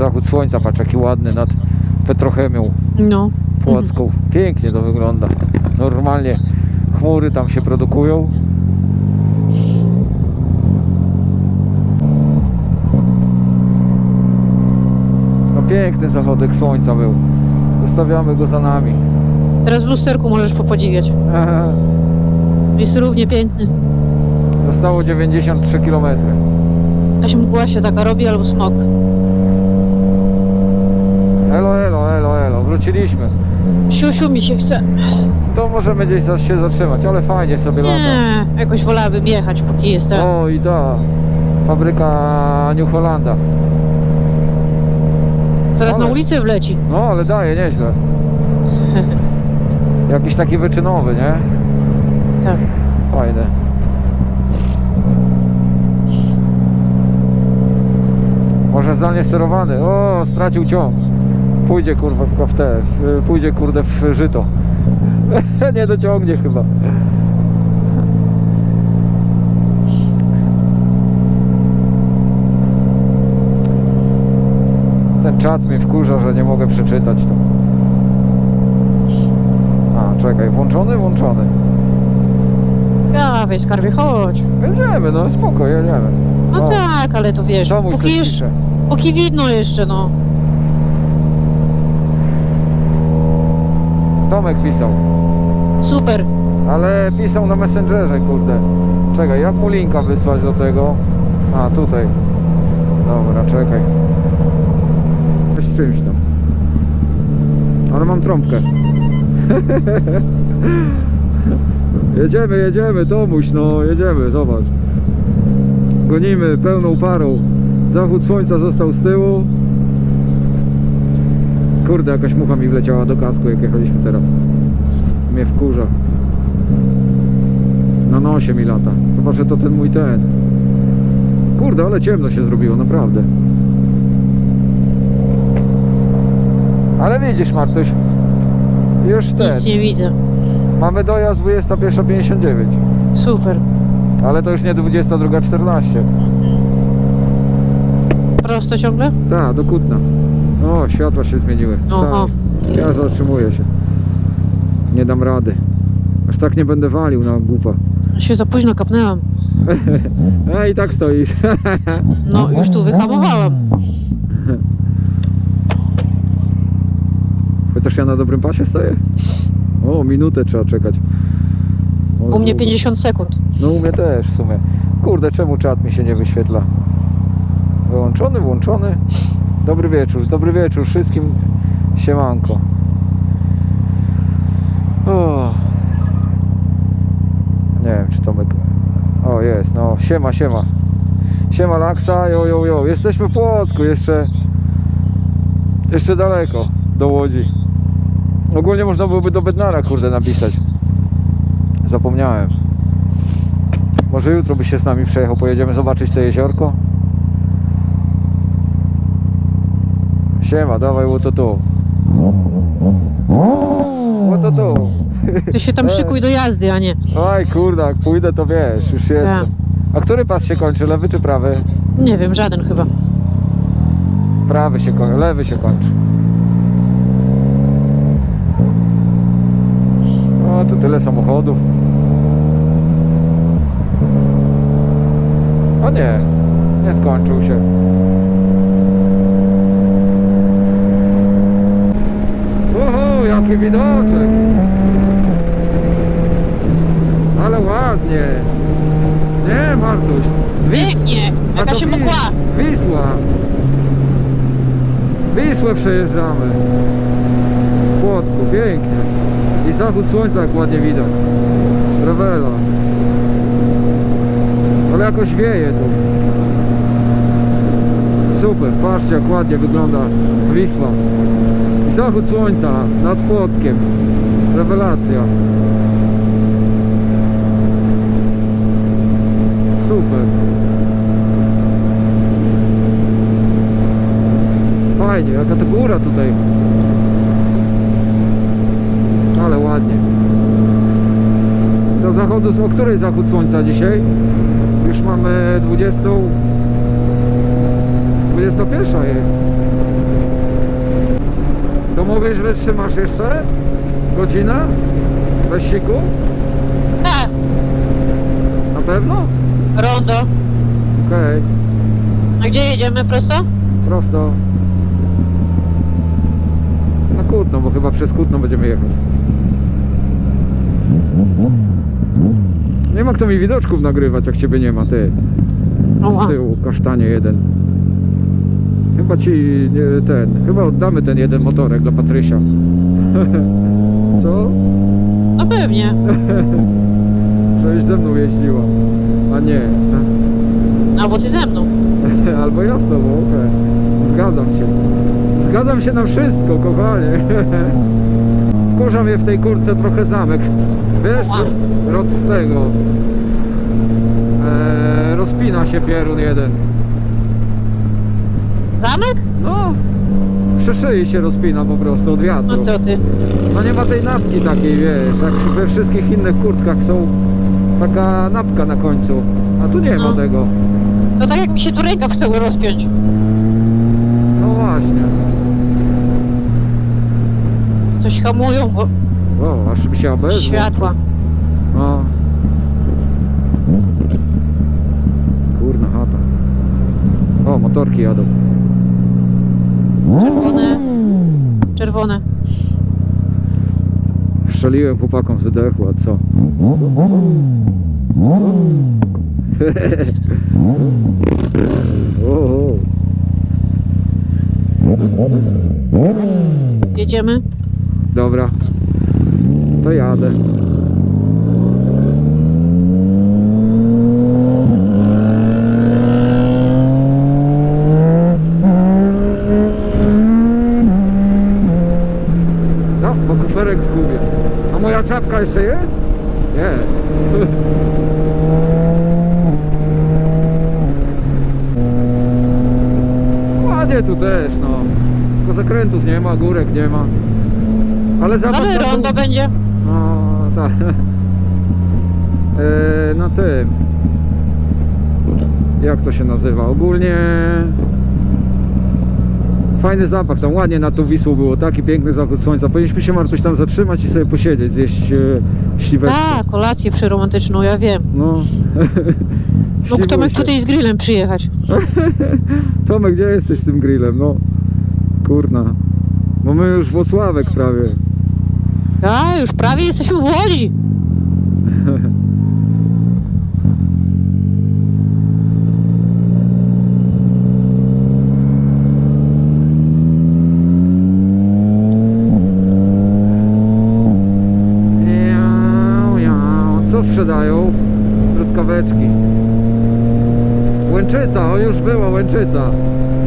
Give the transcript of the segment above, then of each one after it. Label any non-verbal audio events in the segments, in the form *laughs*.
Zachód słońca, patrz jaki ładny nad petrochemią No. płocką. Pięknie to wygląda. Normalnie chmury tam się produkują. No piękny zachodek słońca był. Zostawiamy go za nami. Teraz w lusterku możesz popodziwiać. Jest równie piękny. Zostało 93 km. Jakaś mgła się taka robi albo smog. Elo, elo, elo, elo. Wróciliśmy. Siusiu mi się chce. To możemy gdzieś za- się zatrzymać, ale fajnie sobie lata. Nie, jakoś wolałabym jechać póki jestem. O i ta fabryka New Hollanda. Zaraz na ale- ulicę wleci. No ale daje nieźle. *laughs* Jakiś taki wyczynowy, nie? Tak. Fajne. Może zdalnie sterowany. O, stracił ciąg. Pójdzie kurwa w te, pójdzie kurde w żyto. *laughs* Nie dociągnie chyba. Ten czat mnie wkurza, że nie mogę przeczytać to. A, czekaj, włączony? Włączony. Dawaj, skarbie, chodź. Jedziemy, no spoko, jedziemy. No O, tak, ale to wiesz, coś póki, jeszcze, pisze. póki widno jeszcze, no. Tomek pisał, Super. ale pisał na Messengerze, kurde. Czekaj, jak mu linka wysłać do tego? A, tutaj. Dobra, czekaj. Z czymś tam. Ale mam trąbkę. *laughs* jedziemy, jedziemy, Tomuś, no, jedziemy, zobacz. Gonimy pełną parą. Zachód słońca został z tyłu. Kurde, jakaś mucha mi wleciała do kasku, jak jechaliśmy teraz. Mnie wkurza. Na nosie mi lata. Chyba, że to ten mój ten. Kurde, ale ciemno się zrobiło, naprawdę. Ale widzisz, Martuś, już ten. Nic nie widzę. Mamy dojazd 21.59, Super. ale to już nie 22.14. Prosto ciągle? Tak, do Kutna. O, światła się zmieniły. Oho. Stary, Ja zatrzymuję się. Nie dam rady. Aż tak nie będę walił na głupa. Się za późno kapnęłam. *laughs* A i tak stoisz. No, już tu wyhamowałam. Chociaż ja na dobrym pasie stoję. O, minutę trzeba czekać. O, U mnie długo. 50 sekund. No u mnie też w sumie. Kurde, czemu czat mi się nie wyświetla? Wyłączony, włączony. Dobry wieczór, dobry wieczór wszystkim. Siemanko. O. Nie wiem, czy Tomek... O, jest, no. Siema, siema. Siema Laksa, jo, jo, jo. Jesteśmy w Płocku, jeszcze... Jeszcze daleko do Łodzi. Ogólnie można byłoby do Bednara, kurde, napisać. Zapomniałem. Może jutro by się z nami przejechał, pojedziemy zobaczyć to jeziorko. Siema, dawaj łoto tu. Łoto tu. Ty się tam *laughs* szykuj do jazdy, a nie. Oj kurde, jak pójdę to wiesz, już jestem. A który pas się kończy, lewy czy prawy? Nie wiem, żaden chyba. Prawy się kończy, lewy się kończy. O, tu tyle samochodów. O nie, nie skończył się. Uhu, jaki widoczek. Ale ładnie. Nie, Martuś. Pięknie! a Jaka to się Wis- mgła! Wisła. Wisłę przejeżdżamy. W Płocku, pięknie. I zachód słońca jak ładnie widać. Rewela. Ale jakoś wieje tu. Super, patrzcie jak ładnie wygląda Wisła. I zachód słońca nad Płockiem. Rewelacja. Super. Fajnie, jaka to góra tutaj. Ale ładnie. Do zachodu, o której zachód słońca dzisiaj? Już mamy 20. 21 jest. To mówisz, że trzymasz jeszcze? Godzinę? Bez siku? Tak, Na pewno? rondo. Okej, A gdzie jedziemy prosto? prosto. Na Kutno, bo chyba przez Kutno będziemy jechać. Nie ma kto mi widoczków nagrywać, jak ciebie nie ma, ty. Z tyłu, kasztanie jeden. Chyba ci nie, ten, chyba oddamy ten jeden motorek dla Patrysia. *laughs* Co? No pewnie. *laughs* Żebyś ze mną jeździła. A nie. Albo ty ze mną. *laughs* Albo ja z tobą, okej. Zgadzam się. Zgadzam się na wszystko, kochanie. Wkurza mnie w tej kurce trochę zamek. Wiesz, rod z tego. Eee, rozpina się pierun jeden. Zamek? No, przy szyi się rozpina po prostu od wiatru. No co ty? No nie ma tej napki takiej, wiesz, jak we wszystkich innych kurtkach są taka napka na końcu. A tu nie ma No. tego. To tak jak mi się tu rękaw chciał rozpiąć. No właśnie. Coś hamują, bo O, aż mi się obezwał. światła. No. Kurna chata. O, motorki jadą. Czerwone. Czerwone. Strzeliłem chłopakom z wydechu, a co? *laughs* Jedziemy? Dobra. To jadę. Kuferek zgubię. A moja czapka jeszcze jest? Jest. *laughs* Ładnie tu też, no. Tylko zakrętów nie ma, górek nie ma. Ale zapach Ale na dół- rondo będzie. no, tak. *laughs* E, na tym. Jak to się nazywa? Ogólnie. Fajny zapach, tam ładnie na tą Wisłą było, taki piękny zachód słońca. Powinniśmy się Martuś tam zatrzymać i sobie posiedzieć, zjeść e, śliweczkę. Tak, kolację przyromantyczną, ja wiem. No. Śliwuj Tomek się. tutaj z grillem przyjechać. *laughs* Tomek, gdzie jesteś z tym grillem? No. Kurna. Bo my już Włocławek prawie. A, już prawie jesteśmy w Łodzi. Co sprzedają? Truskaweczki. Łęczyca, o już była Łęczyca.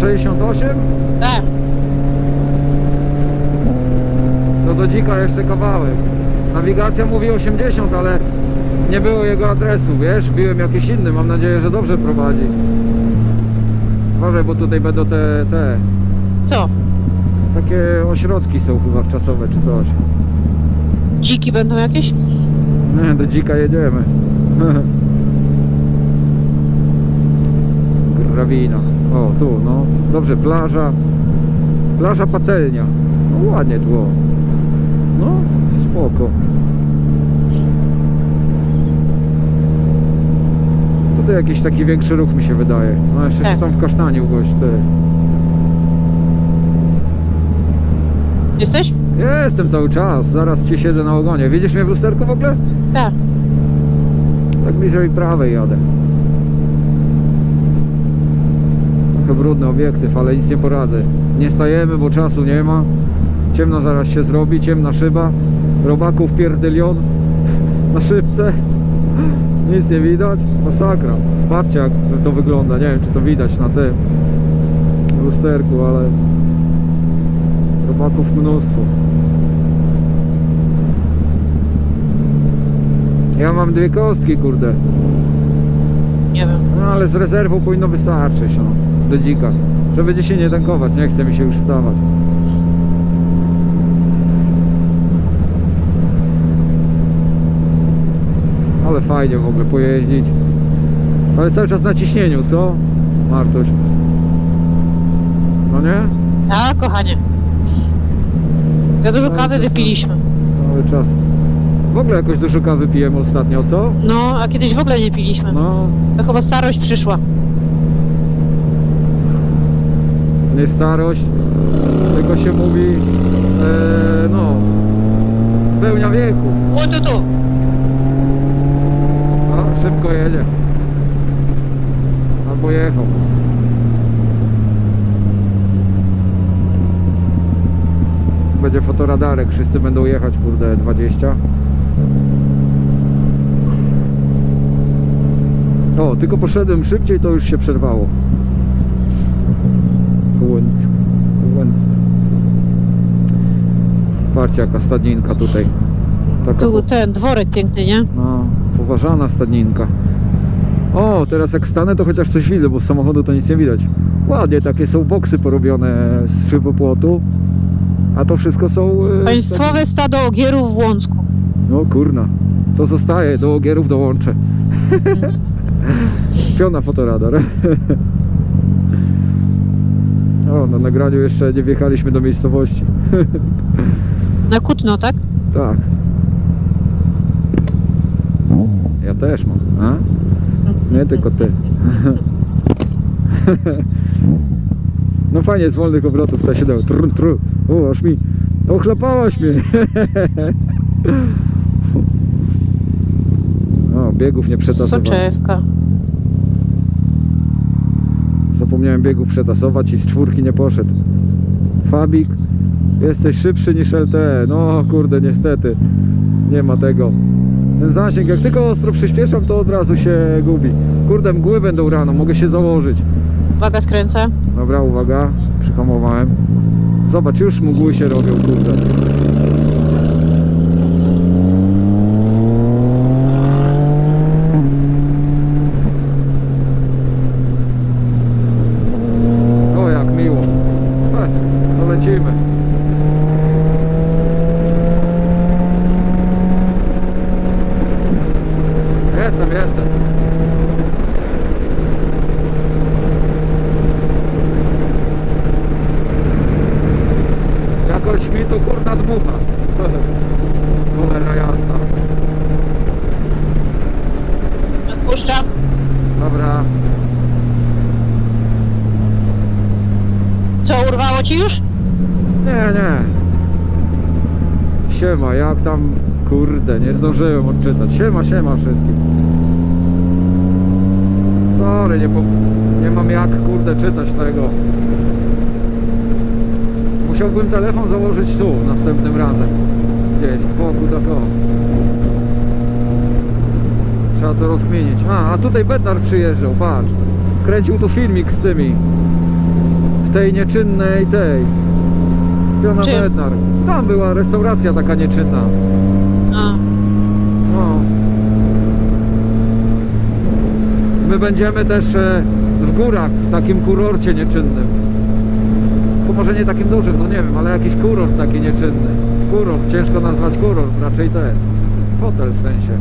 68? Tak. To do dzika jeszcze kawałek. Nawigacja mówi 80, ale nie było jego adresu, wiesz? Biłem jakiś inny, mam nadzieję, że dobrze prowadzi. Uważaj, bo tutaj będą te, te, Co? takie ośrodki są chyba wczasowe czy coś. Dziki będą jakieś? Nie, do dzika jedziemy. *laughs* Grawina. O, tu, no. Dobrze, plaża. Plaża patelnia. No ładnie tło. No, spoko. Tutaj jakiś taki większy ruch mi się wydaje. No jeszcze się Tak. tam w kasztaniu gość, ty. Jesteś? Jestem cały czas, zaraz ci siedzę na ogonie. Widzisz mnie w lusterku w ogóle? Tak. Tak bliżej prawej jadę. Trochę brudny obiektyw, ale nic nie poradzę. Nie stajemy, bo czasu nie ma. Ciemno zaraz się zrobi, ciemna szyba. Robaków pierdylion *laughs* na szybce. *laughs* Nic nie widać. Masakra. Patrzcie jak to wygląda. Nie wiem czy to widać na tym lusterku, ale robaków mnóstwo. Ja mam dwie kostki, kurde. Nie wiem. No ale z rezerwą powinno wystarczyć, no. Do dzika. Żeby dzisiaj nie tankować, nie chce mi się już wstawać. Ale fajnie w ogóle pojeździć. Ale cały czas na ciśnieniu, co? Martuś. No nie? Tak, kochanie. Za dużo Cały kawy czas, wypiliśmy. Cały czas. W ogóle jakoś dużo kawy pijemy ostatnio, co? No, a kiedyś w ogóle nie piliśmy. No, To chyba starość przyszła. nie starość, tylko się mówi, e, no, pełnia wieku. O, tu, tu. A, szybko jedzie. Albo jechał. Będzie fotoradarek, wszyscy będą jechać, kurde, 20. O, tylko poszedłem szybciej, to już się przerwało. Łąc, łąc. Patrzcie, jaka stadninka tutaj. Taka Tu po- ten dworek piękny, nie? no, poważana stadninka. O, teraz jak stanę, to chociaż coś widzę, bo z samochodu to nic nie widać. Ładnie, takie są boksy porobione z szybopłotu. A to wszystko są... e, Państwowe stado ogierów w Łącku. No kurna, to zostaje, do ogierów dołączę. *laughs* Piona fotoradar. *laughs* o, na nagraniu jeszcze nie wjechaliśmy do miejscowości. *laughs* Na Kutno, tak? Tak. Ja też mam, a? Nie tylko ty. No fajnie, z wolnych obrotów ta się dało. Tr, tr. O, aż mi... Ochlapałaś mnie. O, biegów nie przetasowałem. Soczewka. Zapomniałem biegów przetasować i z czwórki nie poszedł. Fabik, jesteś szybszy niż LT. No kurde, niestety. Nie ma tego. Ten zasięg, jak tylko ostro przyspieszam, to od razu się gubi. Kurde, mgły będą rano, mogę się założyć. Uwaga, skręcę. Dobra, uwaga, przyhamowałem. Zobacz, już mgły się robią, kurde. O, jak miło. E, to lecimy. Jestem, jestem. Jakoś mi to kurna dmucha. Cholera jasna. Odpuszczam. Dobra. Co, urwało ci już? Nie, nie. Siema, jak tam... Kurde, nie zdążyłem odczytać. Siema, siema wszystkim. Sorry, nie, po... nie mam jak, kurde, czytać tego. Musiałbym telefon założyć tu, następnym razem. Gdzieś, z boku, tak o. Trzeba to rozkminić. A, a tutaj Bednar przyjeżdżał, patrz. Kręcił tu filmik z tymi. W tej nieczynnej tej. Piona Czym? Bednar. Tam była restauracja taka nieczynna. A, No. My będziemy też e, w górach, w takim kurorcie nieczynnym. To może nie takim dużym, no nie wiem, ale jakiś kurort taki nieczynny. Kurort, ciężko nazwać kurort, raczej ten. Hotel w sensie.